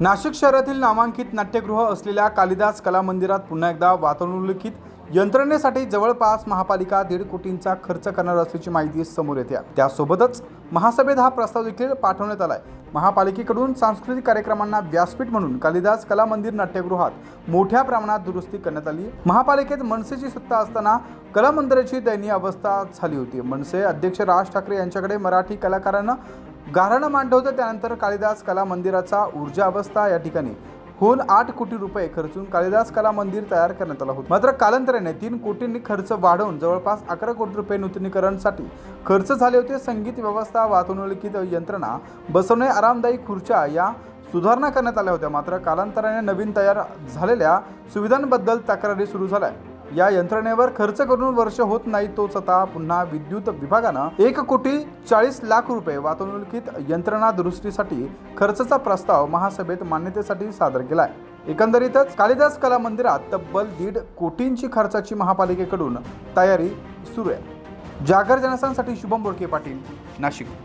नाशिक शहरातील नामांकित नाट्यगृह असलेल्या कालिदास कला मंदिरात पुन्हा एकदा वातानुलिखित यंत्रणेसाठी जवळपास महापालिका दीड कोटींचा खर्च करणार असल्याची माहिती समोर येते. त्यासोबतच महासभेत हा प्रस्ताव देखील पाठवण्यात आलाय. महापालिकेकडून सांस्कृतिक कार्यक्रमांना व्यासपीठ म्हणून कालिदास कला मंदिर नाट्यगृहात मोठ्या प्रमाणात दुरुस्ती करण्यात आली. महापालिकेत मनसेची सत्ता असताना कला मंदिराची दयनीय अवस्था झाली होती. मनसे अध्यक्ष राज ठाकरे यांच्याकडे मराठी कलाकारांना गाऱ्हाणं मांडवतं त्यानंतर कालिदास कला मंदिराचा ऊर्जा अवस्था या ठिकाणी. होऊन आठ कोटी रुपये खर्चून कालिदास कला मंदिर तयार करण्यात आलं होतं. मात्र कालांतराने तीन कोटींनी खर्च वाढवून जवळपास अकरा कोटी रुपये नूतनीकरणसाठी खर्च झाले होते. संगीत व्यवस्था वातानुलिखित यंत्रणा बसवणे आरामदायी खुर्च्या या सुधारणा करण्यात आल्या होत्या. मात्र कालांतराने नवीन तयार झालेल्या सुविधांबद्दल तक्रारी सुरू झाल्या. या यंत्रणेवर खर्च करून वर्ष होत नाही तोच आता पुन्हा विद्युत विभागानं एक कोटी चाळीस लाख रुपये वातानुकूलित यंत्रणा दुरुस्तीसाठी खर्चाचा प्रस्ताव महासभेत मान्यतेसाठी सादर केलाय. एकंदरीतच कालिदास कला मंदिरात तब्बल दीड कोटींची खर्चाची महापालिकेकडून तयारी सुरू आहे. जागर जनसांसाठी शुभम बोडके पाटील नाशिक.